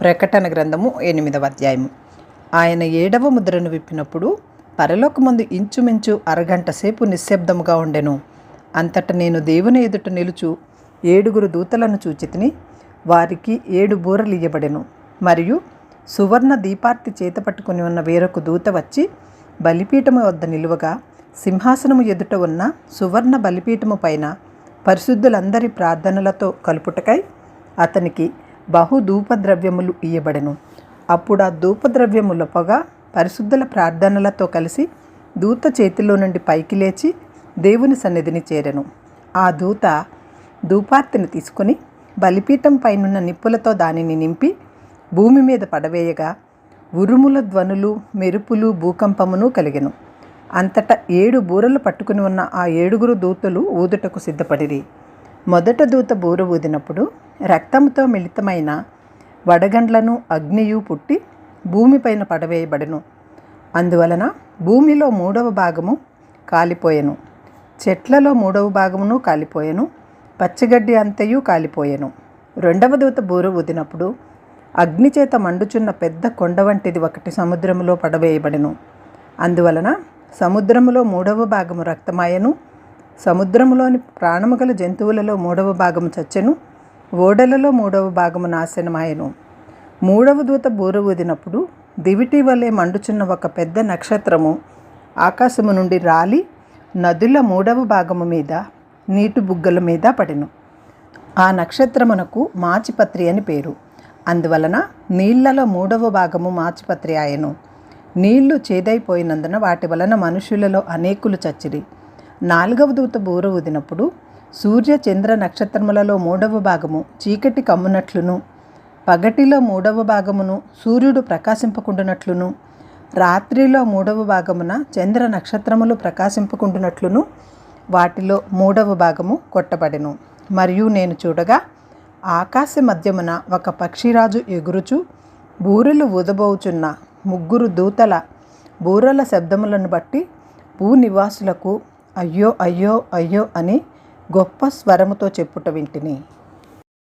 ప్రకటన గ్రంథము ఎనిమిదవ అధ్యాయము. ఆయన ఏడవ ముద్రను విప్పినప్పుడు పరలోకమందు ఇంచుమించు అరగంట సేపు నిశ్శబ్దముగా ఉండెను. అంతట నేను దేవుని ఎదుట నిలుచు ఏడుగురు దూతలను చూచితిని వారికి ఏడు బూరలు ఇయ్యబడెను. మరియు సువర్ణ దీపార్తి చేత పట్టుకుని ఉన్న వేరొక దూత వచ్చి బలిపీఠము వద్ద నిలువగా సింహాసనము ఎదుట ఉన్న సువర్ణ బలిపీఠము పైన పరిశుద్ధులందరి ప్రార్థనలతో కలుపుటకై అతనికి బహు ధూపద్రవ్యములు ఇయ్యబడెను. అప్పుడు ఆ ధూపద్రవ్యముల పొగ పరిశుద్ధుల ప్రార్థనలతో కలిసి దూత చేతిలో నుండి పైకి లేచి దేవుని సన్నిధిని చేరెను. ఆ దూత ధూపార్తిని తీసుకుని బలిపీఠం పైనున్న నిప్పులతో దానిని నింపి భూమి మీద పడవేయగా ఉరుముల ధ్వనులు మెరుపులు భూకంపమును కలిగెను. అంతటా ఏడు బూరలు పట్టుకుని ఉన్న ఆ ఏడుగురు దూతలు ఊదుటకు సిద్ధపడిరి. మొదట దూత బూర ఊదినప్పుడు రక్తంతో మిళితమైన వడగండ్లను అగ్నియు పుట్టి భూమిపైన పడవేయబడెను. అందువలన భూమిలో మూడవ భాగము కాలిపోయెను. చెట్లలో మూడవ భాగమును కాలిపోయెను. పచ్చిగడ్డి అంతయు కాలిపోయెను. రెండవ దూత బూర ఊదినప్పుడు అగ్నిచేత మండుచున్న పెద్ద కొండ వంటిది ఒకటి సముద్రములో పడవేయబడెను. అందువలన సముద్రములో మూడవ భాగము రక్తమాయను. సముద్రములోని ప్రాణము గల జంతువులలో మూడవ భాగము చచ్చెను ఓడలలో మూడవ భాగము నాశనమాయను. మూడవ దూత బూర ఊదినప్పుడు దివిటి వలె మండుచున్న ఒక పెద్ద నక్షత్రము ఆకాశము నుండి రాలి నదుల మూడవ భాగము మీద నీటి బుగ్గల మీద పడెను. ఆ నక్షత్రమునకు మాచిపత్రి అని పేరు. అందువలన నీళ్ళలో మూడవ భాగము మాచిపత్రి ఆయను. నీళ్ళు చేదైపోయినందున వాటి వలన మనుషులలో అనేకులు చచ్చిరి. నాలుగవ దూత బూర ఊదినప్పుడు సూర్య చంద్ర నక్షత్రములలో మూడవ భాగము చీకటి కమ్మునట్లును పగటిలో మూడవ భాగమును సూర్యుడు ప్రకాశింపకుండునట్లును రాత్రిలో మూడవ భాగమున చంద్ర నక్షత్రములు ప్రకాశింపకుండునట్లును వాటిలో మూడవ భాగము కొట్టబడెను. మరియు నేను చూడగా ఆకాశ మధ్యమున ఒక పక్షిరాజు ఎగురుచు బూరెలు ఊదబోచున్న ముగ్గురు దూతల బూరల శబ్దములను బట్టి భూనివాసులకు అయ్యో అయ్యో అయ్యో అని గొప్ప స్వరముతో చెప్పుట వింటిని.